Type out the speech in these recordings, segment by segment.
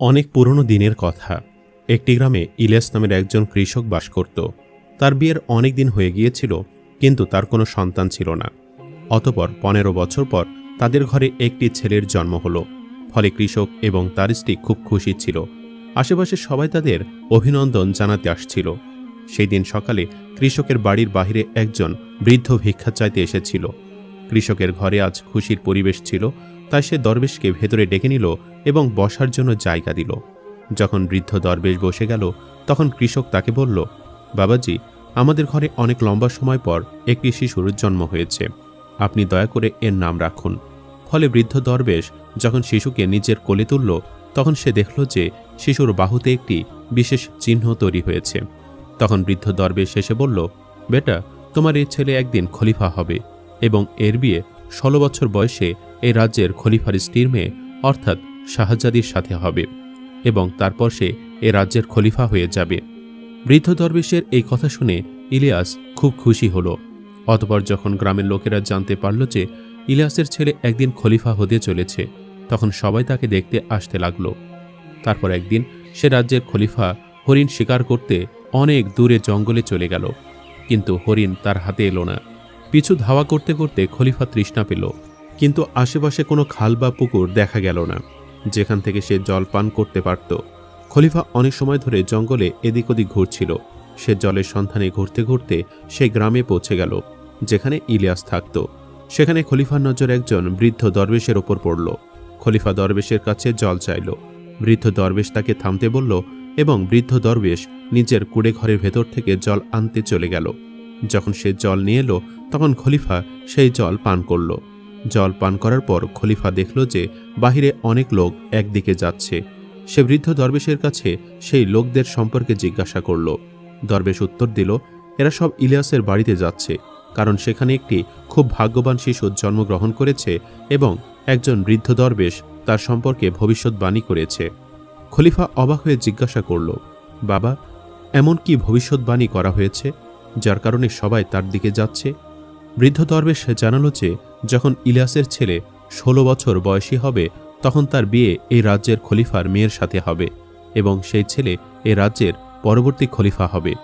অনেক পুরনো দিনের কথা। একটি গ্রামে ইলিয়াস নামের একজন কৃষক বাস করত। তার বিয়ের অনেক দিন হয়ে গিয়েছিল, কিন্তু তার কোনো সন্তান ছিল না। অতপর পনেরো বছর পর তাদের ঘরে একটি ছেলের জন্ম হলো। ফলে কৃষক এবং তার স্ত্রী খুব খুশি ছিল। আশেপাশে সবাই তাদের অভিনন্দন জানাতে আসছিল। সেই দিন সকালে কৃষকের বাড়ির বাইরে একজন বৃদ্ধ ভিক্ষা চাইতে এসেছিল। কৃষকের ঘরে আজ খুশির পরিবেশ ছিল, তাই সে দরবেশকে ভেতরে ডেকে নিল এবং বসার জন্য জায়গা দিল। যখন বৃদ্ধ দরবেশ বসে গেল, তখন কৃষক তাকে বলল, বাবাজি, আমাদের ঘরে অনেক লম্বা সময় পর একটি শিশুর জন্ম হয়েছে। আপনি দয়া করে এর নাম রাখুন। ফলে বৃদ্ধ দরবেশ যখন শিশুকে নিজের কোলে তুলল, তখন সে দেখল যে শিশুর বাহুতে একটি বিশেষ চিহ্ন তৈরি হয়েছে। তখন বৃদ্ধ দরবেশ এসে বলল, বেটা, তোমার এই ছেলে একদিন খলিফা হবে এবং এর বিয়ে ষোলো বছর বয়সে এই রাজ্যের খলিফার স্ত্রীর মেয়ে, অর্থাৎ শাহজাদির সাথে হবে এবং তারপর সে এ রাজ্যের খলিফা হয়ে যাবে। বৃদ্ধ দরবেশের এই কথা শুনে ইলিয়াস খুব খুশি হল। অতপর যখন গ্রামের লোকেরা জানতে পারল যে ইলিয়াসের ছেলে একদিন খলিফা হতে চলেছে, তখন সবাই তাকে দেখতে আসতে লাগল। তারপর একদিন সে রাজ্যের খলিফা হরিণ শিকার করতে অনেক দূরে জঙ্গলে চলে গেল, কিন্তু হরিণ তার হাতে এলো না। পিছু ধাওয়া করতে করতে খলিফা তৃষ্ণা পেল, কিন্তু আশেপাশে কোনো খাল বা পুকুর দেখা গেল না। যেখান থেকে সে জল পান করতে পারত। খলিফা অনেক সময় ধরে জঙ্গলে এদিক ওদিক ঘুরছিল। সে জলের সন্ধানে ঘুরতে ঘুরতে সে গ্রামে পৌঁছে গেল, যেখানে ইলিয়াস থাকত। সেখানে খলিফার নজর একজন বৃদ্ধ দরবেশের ওপর পড়ল। খলিফা দরবেশের কাছে জল চাইল। বৃদ্ধ দরবেশ তাকে থামতে বলল এবং বৃদ্ধ দরবেশ নিজের কুড়ে ঘরের ভেতর থেকে জল আনতে চলে গেল। যখন সে জল নিয়ে এলো, তখন খলিফা সেই জল পান করল। জল পান করার পর খলিফা দেখল যে বাহিরে অনেক লোক একদিকে যাচ্ছে। সে বৃদ্ধ দরবেশের কাছে সেই লোকদের সম্পর্কে জিজ্ঞাসা করল। দরবেশ উত্তর দিল, এরা সব ইলিয়াসের বাড়িতে যাচ্ছে, কারণ সেখানে একটি খুব ভাগ্যবান শিশু জন্মগ্রহণ করেছে এবং একজন বৃদ্ধ দরবেশ তার সম্পর্কে ভবিষ্যৎবাণী করেছে। খলিফা অবাক হয়ে জিজ্ঞাসা করল, বাবা, এমন কি ভবিষ্যৎবাণী করা হয়েছে, যার কারণে সবাই তার দিকে যাচ্ছে? বৃদ্ধ দরবেশ জানালো যে যখন ইলিয়াসের ছেলে ষোলো বছর বয়সী হবে, তখন তার বিয়ে এই রাজ্যের খলিফার মেয়ের সাথে হবে এবং সেই ছেলে এ রাজ্যের পরবর্তী খলিফা হবে।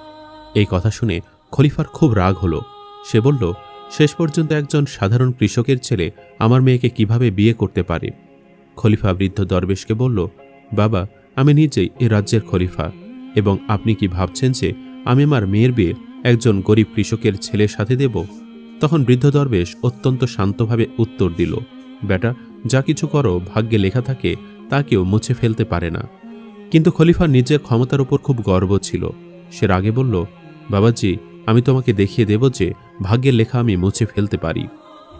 এই কথা শুনে খলিফার খুব রাগ হলো। সে বলল, শেষ পর্যন্ত একজন সাধারণ কৃষকের ছেলে আমার মেয়েকে কীভাবে বিয়ে করতে পারে? খলিফা বৃদ্ধ দরবেশকে বলল, বাবা, আমি নিজেই এ রাজ্যের খলিফা এবং আপনি কি ভাবছেন যে আমি আমার মেয়ের বিয়ে একজন গরিব কৃষকের ছেলের সাথে দেব? তখন বৃদ্ধ দরবেশ অত্যন্ত শান্তভাবে উত্তর দিল, বেটা, যা কিছু করো, ভাগ্যে লেখা থাকে, তা কেউ মুছে ফেলতে পারে না। কিন্তু খলিফার নিজের ক্ষমতার উপর খুব গর্ব ছিল। সে রাগে বলল, বাবাজি, আমি তোমাকে দেখিয়ে দেব যে ভাগ্যের লেখা আমি মুছে ফেলতে পারি।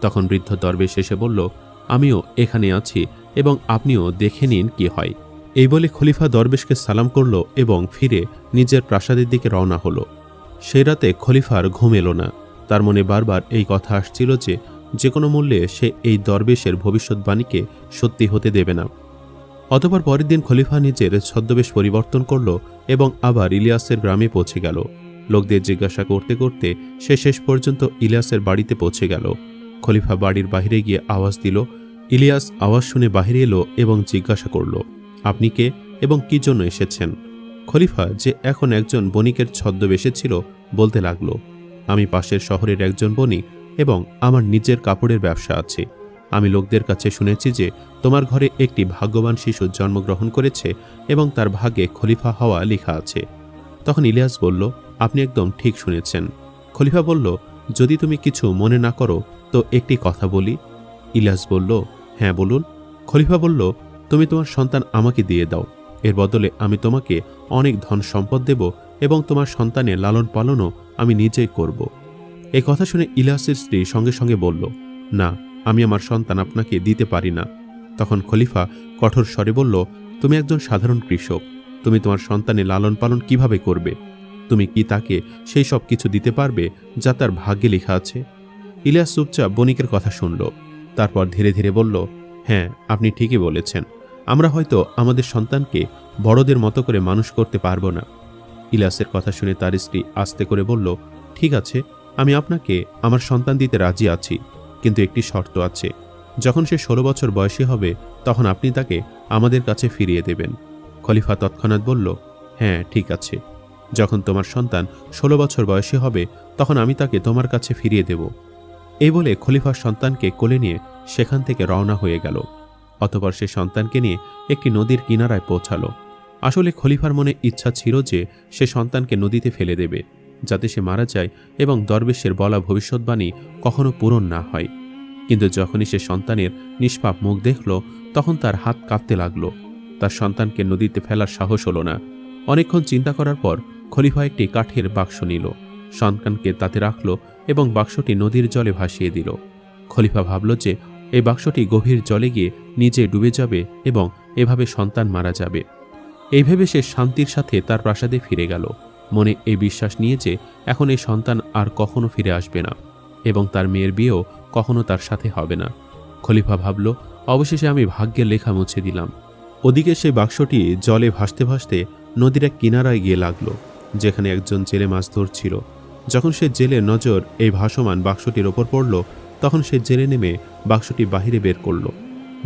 তখন বৃদ্ধ দরবেশ এসে বলল, আমিও এখানে আছি এবং আপনিও দেখে নিন কি হয়। এই বলে খলিফা দরবেশকে সালাম করল এবং ফিরে নিজের প্রাসাদের দিকে রওনা হলো। সেই রাতে খলিফার ঘুম এলো না। তার মনে বারবার এই কথা আসছিল যে যে কোনো মূল্যে সে এই দরবেশের ভবিষ্যৎবাণীকে সত্যি হতে দেবে না। অতপর পরের দিন খলিফা নিজের ছদ্মবেশ পরিবর্তন করল এবং আবার ইলিয়াসের গ্রামে পৌঁছে গেল। লোকদের জিজ্ঞাসা করতে করতে সে শেষ পর্যন্ত ইলিয়াসের বাড়িতে পৌঁছে গেল। খলিফা বাড়ির বাইরে গিয়ে আওয়াজ দিল, ইলিয়াস আওয়াজ শুনে বাহিরে এলো এবং জিজ্ঞাসা করল, আপনি কে এবং কি জন্য এসেছেন? খলিফা যে এখন একজন বণিকের ছদ্মবেশে ছিল বলতে লাগল আমি পাশের শহরের একজন বণিক এবং আমার নিজের কাপড়ের ব্যবসা আছে। আমি লোকদের কাছে শুনেছি যে তোমার ঘরে একটি ভাগ্যবান শিশু জন্মগ্রহণ করেছে এবং তার ভাগ্যে খলিফা হওয়া লেখা আছে। তখন ইলিয়াস বলল, আপনি একদম ঠিক শুনেছেন। খলিফা বলল, যদি তুমি কিছু মনে না করো, তো একটি কথা বলি। ইলিয়াস বলল হ্যাঁ বলুন। খলিফা বলল, তুমি তোমার সন্তান আমাকে দিয়ে দাও। এর বদলে আমি তোমাকে অনেক ধন সম্পদ দেব এবং তোমার সন্তানের লালন পালনও আমি নিজেই করব। এই কথা শুনে ইলাসের স্ত্রী সঙ্গে সঙ্গে বলল, না, আমি আমার সন্তান আপনাকে দিতে পারি না। তখন খলিফা কঠোর স্বরে বলল, তুমি একজন সাধারণ কৃষক। তুমি তোমার সন্তানের লালন পালন কীভাবে করবে? তুমি কি তাকে সেই সব কিছু দিতে পারবে যা তার ভাগ্যে লেখা আছে? ইলিয়াস চুপচাপ বণিকের কথা শুনল। তারপর ধীরে ধীরে বলল হ্যাঁ আপনি ঠিকই বলেছেন। আমরা হয়তো আমাদের সন্তানকে বড়দের মতো করে মানুষ করতে পারব না। ইলিয়াসের কথা শুনে তার স্ত্রী আস্তে করে বলল, ঠিক আছে, আমি আপনাকে আমার সন্তান দিতে রাজি আছি, কিন্তু একটি শর্ত আছে। যখন সে ষোলো বছর বয়সী হবে, তখন আপনি তাকে আমাদের কাছে ফিরিয়ে দেবেন। খলিফা তৎক্ষণাৎ বলল হ্যাঁ ঠিক আছে। যখন তোমার সন্তান ষোলো বছর বয়সী হবে, তখন আমি তাকে তোমার কাছে ফিরিয়ে দেব। এই বলে খলিফার সন্তানকে কোলে নিয়ে সেখান থেকে রওনা হয়ে গেল। অতপর সে সন্তানকে নিয়ে একটি নদীর কিনারায় পৌঁছালো। আসলে খলিফার মনে ইচ্ছা ছিল যে সে সন্তানকে নদীতে ফেলে দেবে, যাতে সে মারা যায় এবং দরবেশের বলা ভবিষ্যৎবাণী কখনো পূরণ না হয়। কিন্তু যখনই সে সন্তানের নিষ্পাপ মুখ দেখল, তখন তার হাত কাঁপতে লাগল। তার সন্তানকে নদীতে ফেলার সাহস হলো না। অনেকক্ষণ চিন্তা করার পর খলিফা একটি কাঠের বাক্স নিল, সন্তানকে তাতে রাখল এবং বাক্সটি নদীর জলে ভাসিয়ে দিল। খলিফা ভাবল যে এই বাক্সটি গভীর জলে গিয়ে নিজে ডুবে যাবে এবং এভাবে সন্তান মারা যাবে। এই ভেবে সে শান্তির সাথে তার প্রাসাদে ফিরে গেল। মনে এই বিশ্বাস নিয়ে যে এখন এই সন্তান আর কখনো ফিরে আসবে না এবং তার মেয়ের বিয়েও কখনো তার সাথে হবে না। খলিফা ভাবল, অবশেষে আমি ভাগ্যের লেখা মুছে দিলাম। ওদিকে সেই বাক্সটি জলে ভাসতে ভাসতে নদীর এক কিনারায় গিয়ে লাগল, যেখানে একজন জেলে মাছ ধরছিল। যখন সে জেলের নজর এই ভাসমান বাক্সটির ওপর পড়ল, তখন সে জেলে নেমে বাক্সটি বাহিরে বের করল।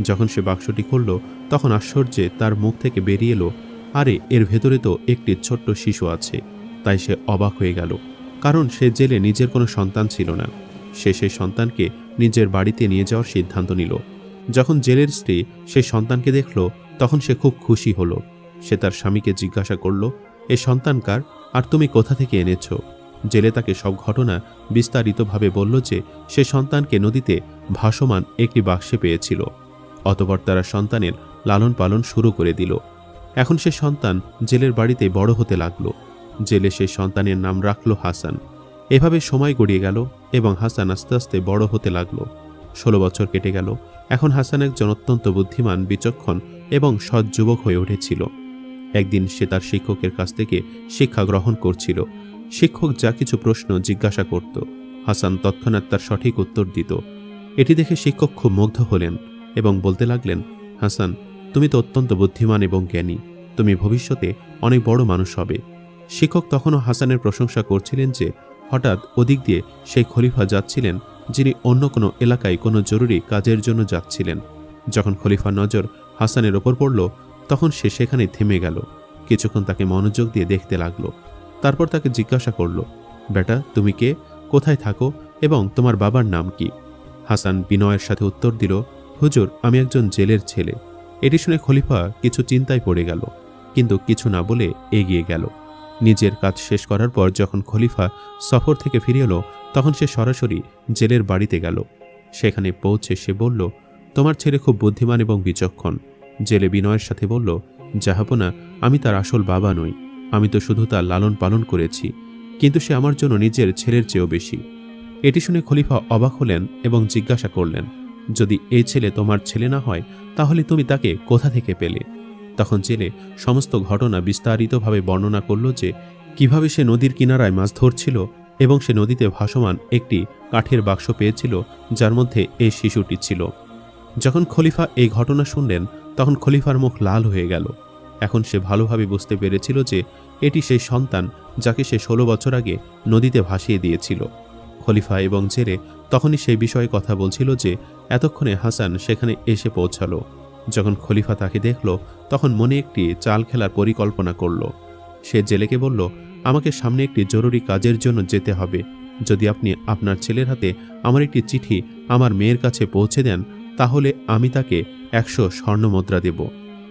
যখন সে বাক্সটি খুলল, তখন আশ্চর্যে তার মুখ থেকে বেরিয়ে এলো আরে, এর ভেতরে তো একটি ছোট্ট শিশু আছে। তাই সে অবাক হয়ে গেল। কারণ সে জেলে নিজের কোনো সন্তান ছিল না। সে সেই সন্তানকে নিজের বাড়িতে নিয়ে যাওয়ার সিদ্ধান্ত নিল। যখন জেলের স্ত্রী সেই সন্তানকে দেখল, তখন সে খুব খুশি হলো। সে তার স্বামীকে জিজ্ঞাসা করল, এ সন্তানকার আর তুমি কোথা থেকে এনেছ? জেলে তাকে সব ঘটনা বিস্তারিতভাবে বলল যে, সে সন্তানকে নদীতে ভাসমান একটি বাক্সে পেয়েছিল। অতপর তারা সন্তানের লালন পালন শুরু করে দিল। এখন সে সন্তান জেলের বাড়িতে বড় হতে লাগল। জেলে সে সন্তানের নাম রাখল হাসান। এভাবে সময় গড়িয়ে গেল এবং হাসান আস্তে আস্তে বড় হতে লাগল। ষোলো বছর কেটে গেল। এখন হাসান একজন অত্যন্ত বুদ্ধিমান, বিচক্ষণ এবং সৎ যুবক হয়ে উঠেছিল। একদিন সে তার শিক্ষকের কাছ থেকে শিক্ষা গ্রহণ করছিল। শিক্ষক যা কিছু প্রশ্ন জিজ্ঞাসা করত। হাসান তৎক্ষণাৎ তার সঠিক উত্তর দিত। এটি দেখে শিক্ষক খুব মুগ্ধ হলেন এবং বলতে লাগলেন, হাসান তুমি তো অত্যন্ত বুদ্ধিমান এবং জ্ঞানী। তুমি ভবিষ্যতে অনেক বড় মানুষ হবে। শিক্ষক তখনও হাসানের প্রশংসা করছিলেন যে, হঠাৎ ওদিক দিয়ে সেই খলিফা যাচ্ছিলেন, যিনি অন্য কোনো এলাকায় কোনো জরুরি কাজের জন্য যাচ্ছিলেন। যখন খলিফার নজর হাসানের ওপর পড়ল, তখন সে সেখানে থেমে গেল। কিছুক্ষণ তাকে মনোযোগ দিয়ে দেখতে লাগল। তারপর তাকে জিজ্ঞাসা করল, বেটা, তুমি কে? কোথায় থাকো? এবং তোমার বাবার নাম কি? হাসান বিনয়ের সাথে উত্তর দিল, হুজুর, আমি একজন জেলের ছেলে। এটি শুনে খলিফা কিছু চিন্তায় পড়ে গেল, কিন্তু কিছু না বলে এগিয়ে গেল। নিজের কাজ শেষ করার পর যখন খলিফা সফর থেকে ফিরে এলো, তখন সে সরাসরি জেলের বাড়িতে গেল। সেখানে পৌঁছে সে বলল, তোমার ছেলে খুব বুদ্ধিমান এবং বিচক্ষণ। জেলে বিনয়ের সাথে বলল যাহাপনা আমি তার আসল বাবা নই। আমি তো শুধু তার লালন পালন করেছি, কিন্তু সে আমার জন্য নিজের ছেলের চেয়েও বেশি। এটি শুনে খলিফা অবাক হলেন এবং জিজ্ঞাসা করলেন যদি এ ছেলে তোমার ছেলে না হয়, তাহলে তুমি তাকে কোথা থেকে পেলে? তখন জেলে সমস্ত ঘটনা বিস্তারিতভাবে বর্ণনা করল যে, কীভাবে সে নদীর কিনারায় মাছ ধরছিল এবং সে নদীতে ভাসমান একটি কাঠের বাক্স পেয়েছিল, যার মধ্যে এই শিশুটি ছিল। যখন খলিফা এই ঘটনা শুনলেন, তখন খলিফার মুখ লাল হয়ে গেল। এখন সে ভালোভাবে বুঝতে পেরেছিল যে, এটি সেই সন্তান যাকে সে ষোলো বছর আগে নদীতে ভাসিয়ে দিয়েছিল। খলিফা এবং জেরে তখনই সেই বিষয়ে কথা বলছিল যে এতক্ষণে হাসান সেখানে এসে পৌঁছালো। যখন খলিফা তাকে দেখল, তখন মনে একটি চাল খেলার পরিকল্পনা করল। সে জেলেকে বলল, আমাকে সামনে একটি জরুরি কাজের জন্য যেতে হবে। যদি আপনি আপনার ছেলের হাতে আমার একটি চিঠি আমার মেয়ের কাছে পৌঁছে দেন, তাহলে আমি তাকে একশো স্বর্ণ মুদ্রা দেব।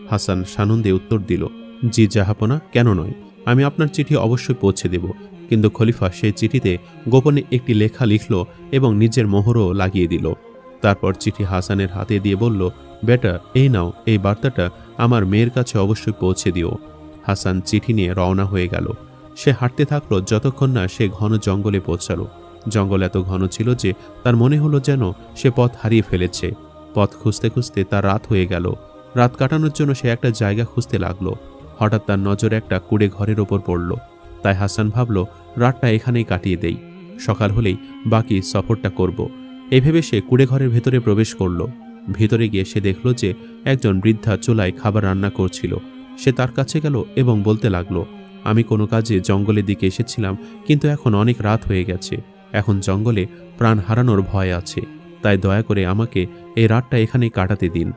হাসান সানন্দে উত্তর দিল, জি জাহাপনা, কেন নয়? আমি আপনার চিঠি অবশ্যই পৌঁছে দেব। কিন্তু খলিফা সেই চিঠিতে গোপনে একটি লেখা লিখল এবং নিজের মোহরও লাগিয়ে দিল। তারপর চিঠি হাসানের হাতে দিয়ে বলল, বেটা, এই নাও, এই বার্তাটা আমার মেয়ের কাছে অবশ্যই পৌঁছে দিও। হাসান চিঠি নিয়ে রওনা হয়ে গেল। সে হাঁটতে থাকল যতক্ষণ না সে ঘন জঙ্গলে পৌঁছালো। জঙ্গল এত ঘন ছিল যে তার মনে হলো যেন সে পথ হারিয়ে ফেলেছে। পথ খুঁজতে খুঁজতে তার রাত হয়ে গেল। রাত কাটানোর জন্য সে একটা জায়গা খুঁজতে লাগল। হঠাৎ তার নজরে একটা কুড়ে ঘরের ওপর পড়ল। তাই হাসান ভাবল রাতটা এখানেই কাটিয়ে দেই। সকাল হলেই বাকি সফরটা করব। এই ভেবে সে কুড়ে ঘরের ভেতরে প্রবেশ করল। ভেতরে গিয়ে সে দেখল যে একজন বৃদ্ধা চুলায় খাবার রান্না করছিল। সে তার কাছে গেল এবং বলতে লাগল, আমি কোনো কাজে জঙ্গলের দিকে এসেছিলাম, কিন্তু এখন অনেক রাত হয়ে গেছে। এখন জঙ্গলে প্রাণ হারানোর ভয় আছে, তাই দয়া করে আমাকে এই রাতটা এখানেই কাটাতে দিন।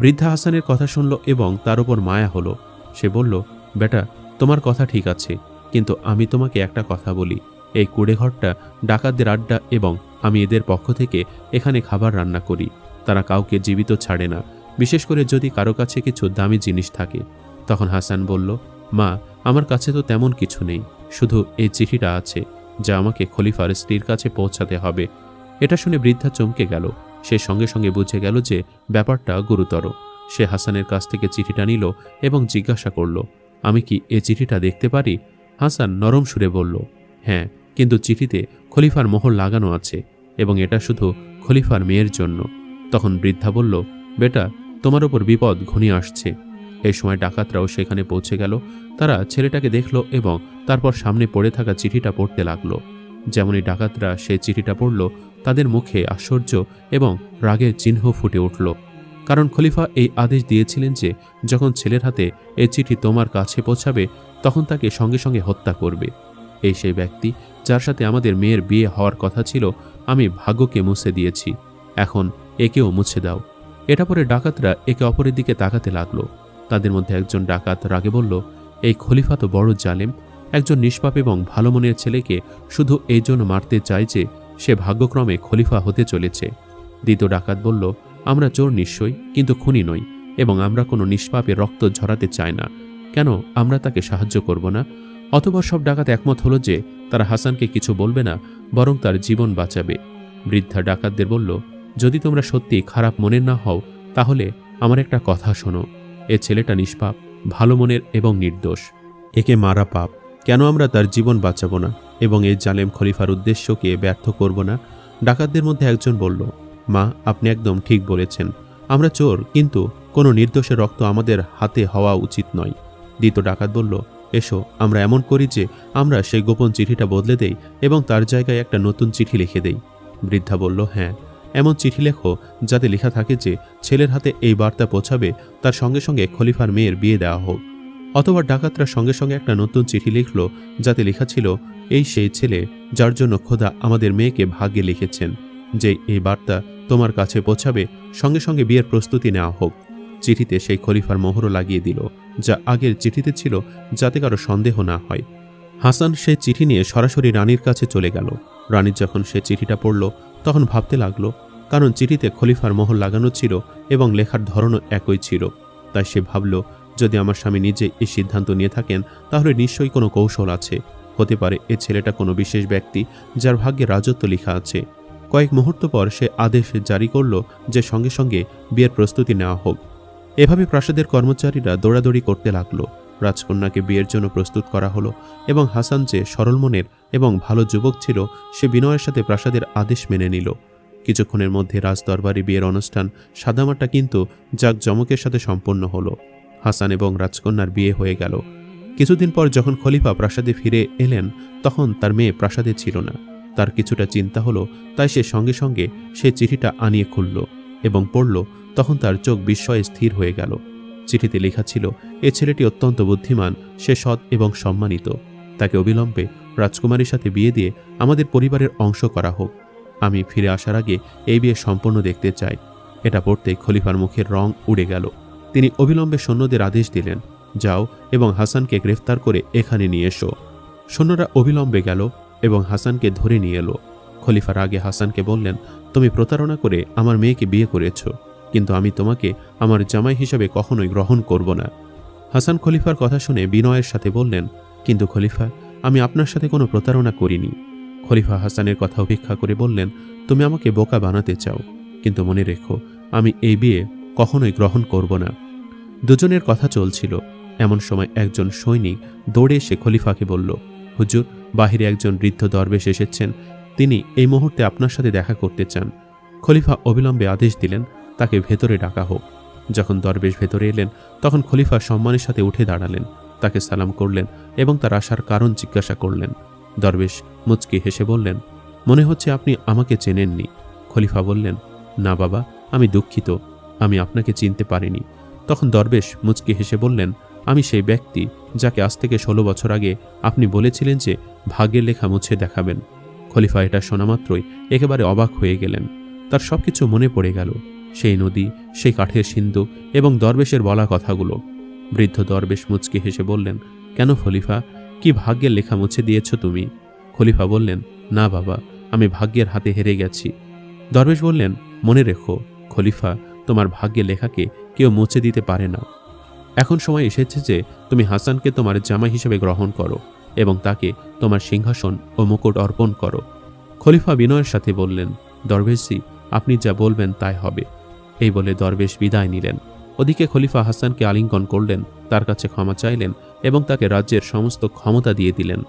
বৃদ্ধা হাসানের কথা শুনল এবং তার উপর মায়া হলো। সে বলল, বেটা, তোমার কথা ঠিক আছে। কিন্তু আমি তোমাকে একটা কথা বলি। এই কুড়েঘরটা, ডাকাতদের আড্ডা এবং আমি এদের পক্ষ থেকে এখানে খাবার রান্না করি। তারা কাউকে জীবিত ছাড়ে না। বিশেষ করে যদি কারও কাছে কিছু দামি জিনিস থাকে। তখন হাসান বলল, মা, আমার কাছে তো তেমন কিছু নেই। শুধু এই চিঠিটা আছে, যা আমাকে খলিফার স্ত্রীর কাছে পৌঁছাতে হবে। এটা শুনে বৃদ্ধা চমকে গেল। সে সঙ্গে সঙ্গে বুঝে গেল যে ব্যাপারটা গুরুতর। সে হাসানের কাছ থেকে চিঠিটা নিল এবং জিজ্ঞাসা করল, আমি কি এ চিঠিটা দেখতে পারি? হাসান নরম সুরে বলল হ্যাঁ কিন্তু চিঠিতে খলিফার মোহর লাগানো আছে এবং এটা শুধু খলিফার মেয়ের জন্য। তখন বৃদ্ধা বলল, বেটা, তোমার ওপর বিপদ ঘনিয়ে আসছে। এই সময় ডাকাতরাও সেখানে পৌঁছে গেল। তারা ছেলেটাকে দেখল এবং তারপর সামনে পড়ে থাকা চিঠিটা পড়তে লাগল। যেমনই ডাকাতরা সেই চিঠিটা পড়ল, তাদের মুখে আশ্চর্য এবং রাগের চিহ্ন ফুটে উঠল। কারণ খলিফা এই আদেশ দিয়েছিলেন যে, যখন ছেলের হাতে এই চিঠি তোমার কাছে পৌঁছাবে তখন তাকে সঙ্গে সঙ্গে হত্যা করবে। এই সেই ব্যক্তি যার সাথে আমাদের মেয়ের বিয়ে হওয়ার কথা ছিল, আমি ভাগ্যকে মুছে দিয়েছি। এখন একেও মুছে দাও। এটা পরে ডাকাতরা একে অপরের দিকে তাকাতে লাগল। তাদের মধ্যে একজন ডাকাত রাগে বলল, এই খলিফা তো বড় জালেম। একজন নিষ্পাপ এবং ভালো মনের ছেলেকে শুধু এই জন্য মারতে চায় যে সে ভাগ্যক্রমে খলিফা হতে চলেছে। দ্বিতীয় ডাকাত বলল, আমরা চোর নিশ্চয়ই, কিন্তু খুনি নই এবং আমরা কোনো নিষ্পাপের রক্ত ঝরাতে চাই না। কেন আমরা তাকে সাহায্য করব না? অথবা সব ডাকাত একমত হলো যে তারা হাসানকে কিছু বলবে না, বরং তার জীবন বাঁচাবে। বৃদ্ধা ডাকাতদের বলল, যদি তোমরা সত্যি খারাপ মনের না হও, তাহলে আমার একটা কথা শোনো। এ ছেলেটা নিষ্পাপ, ভালো মনের এবং নির্দোষ। একে মারা পাপ। কেন আমরা তার জীবন বাঁচাবো না এবং এই জালেম খলিফার উদ্দেশ্যকে ব্যর্থ করব না? ডাকাতদের মধ্যে একজন বলল, মা, আপনি একদম ঠিক বলেছেন। আমরা চোর, কিন্তু কোনো নির্দোষের রক্ত আমাদের হাতে হওয়া উচিত নয়। দ্বিতীয় ডাকাত বলল, এসো, আমরা এমন করি যে আমরা সেই গোপন চিঠিটা বদলে দেই এবং তার জায়গায় একটা নতুন চিঠি লিখে দেই। বৃদ্ধা বলল হ্যাঁ এমন চিঠি লেখো যাতে লেখা থাকে যে ছেলের হাতে এই বার্তা পৌঁছাবে, তার সঙ্গে সঙ্গে খলিফার মেয়ের বিয়ে দেওয়া হোক। অথবা ডাকাতরা সঙ্গে সঙ্গে একটা নতুন চিঠি লিখল যাতে লেখা ছিল, এই সেই ছেলে যার জন্য খোদা আমাদের মেয়েকে ভাগ্যে লিখেছেন, যে এই বার্তা তোমার কাছে পৌঁছাবে, সঙ্গে সঙ্গে বিয়ের প্রস্তুতি নেওয়া হোক। চিঠিতে সেই খলিফার মোহরও লাগিয়ে দিল, যা আগের চিঠিতে ছিল, যাতে কারও সন্দেহ না হয়। হাসান সে চিঠি নিয়ে সরাসরি রানীর কাছে চলে গেল। রানী যখন সে চিঠিটা পড়ল, তখন ভাবতে লাগল, কারণ চিঠিতে খলিফার মোহর লাগানো ছিল এবং লেখার ধরনও একই ছিল। তাই সে ভাবল, যদি আমার স্বামী নিজে এই সিদ্ধান্ত নিয়ে থাকেন, তাহলে নিশ্চয়ই কোনো কৌশল আছে। হতে পারে এ ছেলেটা কোনো বিশেষ ব্যক্তি, যার ভাগ্যে রাজত্ব লেখা আছে। কয়েক মুহূর্ত পর সে আদেশ জারি করল যে সঙ্গে সঙ্গে বিয়ের প্রস্তুতি নেওয়া হোক। এভাবে প্রাসাদের কর্মচারীরা দৌড়াদৌড়ি করতে লাগল। রাজকন্যাকে বিয়ের জন্য প্রস্তুত করা হলো এবং হাসান যে সরল মনের এবং ভালো যুবক ছিল, সে বিনয়ের সাথে প্রাসাদের আদেশ মেনে নিল। কিছুক্ষণের মধ্যে রাজদরবারে বিয়ের অনুষ্ঠান সাদামাটা কিন্তু জাঁকজমকের সাথে সম্পন্ন হলো। হাসান এবং রাজকন্যার বিয়ে হয়ে গেল। কিছুদিন পর যখন খলিফা প্রাসাদে ফিরে এলেন, তখন তার মেয়ে প্রাসাদে ছিল না। তার কিছুটা চিন্তা হলো, তাই সে সঙ্গে সঙ্গে সে চিঠিটা আনিয়ে খুলল এবং পড়ল তখন তার চোখ বিস্ময়ে স্থির হয়ে গেল। চিঠিতে লেখা ছিল, এ ছেলেটি অত্যন্ত বুদ্ধিমান, সে সৎ এবং সম্মানিত। তাকে অবিলম্বে রাজকুমারীর সাথে বিয়ে দিয়ে আমাদের পরিবারের অংশ করা হোক। আমি ফিরে আসার আগে এই বিয়ে সম্পূর্ণ দেখতে চাই। এটা পড়তেই খলিফার মুখের রং উড়ে গেল। তিনি অবিলম্বে সৈন্যদের আদেশ দিলেন, যাও এবং হাসানকে গ্রেফতার করে এখানে নিয়ে এসো। সৈন্যরা অবিলম্বে গেল এবং হাসানকে ধরে নিয়ে এলো। খলিফার আগে হাসানকে বললেন, তুমি প্রতারণা করে আমার মেয়েকে বিয়ে করেছ। কিন্তু আমি তোমাকে আমার জামাই হিসাবে কখনোই গ্রহণ করব না। হাসান খলিফার কথা শুনে বিনয়ের সাথে বললেন, কিন্তু খলিফা, আমি আপনার সাথে কোনো প্রতারণা করিনি। খলিফা হাসানের কথা উপেক্ষা করে বললেন, তুমি আমাকে বোকা বানাতে চাও, কিন্তু মনে রেখো, আমি এই বিয়ে কখনোই গ্রহণ করব না। দুজনের কথা চলছিল। এমন সময় একজন সৈনিক দৌড়ে এসে খলিফাকে বলল, হুজুর, বাহিরে একজন বৃদ্ধ দরবেশ এসেছেন। তিনি এই মুহূর্তে আপনার সাথে দেখা করতে চান। খলিফা অবিলম্বে আদেশ দিলেন তাকে ভেতরে ডাকা হোক। যখন দরবেশ ভেতরে এলেন, তখন খলিফা সম্মানের সাথে উঠে দাঁড়ালেন। তাকে সালাম করলেন এবং তার আসার কারণ জিজ্ঞাসা করলেন। দরবেশ মুচকি হেসে বললেন, মনে হচ্ছে আপনি আমাকে চেনেননি। খলিফা বললেন, না বাবা, আমি দুঃখিত, আমি আপনাকে চিনতে পারিনি। তখন দরবেশ মুচকি হেসে বললেন, আমি সেই ব্যক্তি যাকে আজ থেকে ষোলো বছর আগে আপনি বলেছিলেন যে ভাগ্যের লেখা মুছে দেখাবেন। খলিফা এটা শোনা মাত্রই একেবারে অবাক হয়ে গেলেন। তার সব কিছু মনে পড়ে গেল। সেই নদী, সেই কাঠের সিন্ধু এবং দরবেশের বলা কথাগুলো। বৃদ্ধ দরবেশ মুচকি হেসে বললেন, কেন খলিফা? কি ভাগ্যের লেখা মুছে দিয়েছ তুমি? খলিফা বললেন, না বাবা, আমি ভাগ্যের হাতে হেরে গেছি। দরবেশ বললেন, মনে রেখো, খলিফা, তোমার ভাগ্যের লেখাকে কেউ মুছে দিতে পারে না। এখন সময় এসেছে যে তুমি হাসানকে তোমার জামা হিসেবে গ্রহণ করো এবং তাকে তোমার সিংহাসন ও মুকুট অর্পণ করো। খলিফা বিনয়ের সাথে বললেন, দরবেশজি, আপনি যা বলবেন তাই হবে। এই বলে দরবেশ বিদায় নিলেন। ওদিকে খলিফা হাসানকে আলিঙ্গন করলেন, তার কাছে ক্ষমা চাইলেন এবং তাকে রাজ্যের সমস্ত ক্ষমতা দিয়ে দিলেন।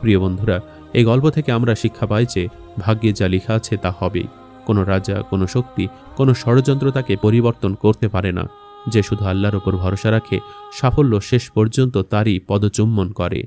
প্রিয় বন্ধুরা, এই গল্প থেকে আমরা শিক্ষা পাই যে, ভাগ্যে যা লেখা আছে তা হবেই কোনো রাজা, কোনো শক্তি, কোনো ষড়যন্ত্র তাকে পরিবর্তন করতে পারে না। যে শুধু আল্লাহর ওপর ভরসা রাখে, সাফল্য শেষ পর্যন্ত তারই পদচুম্বন করে।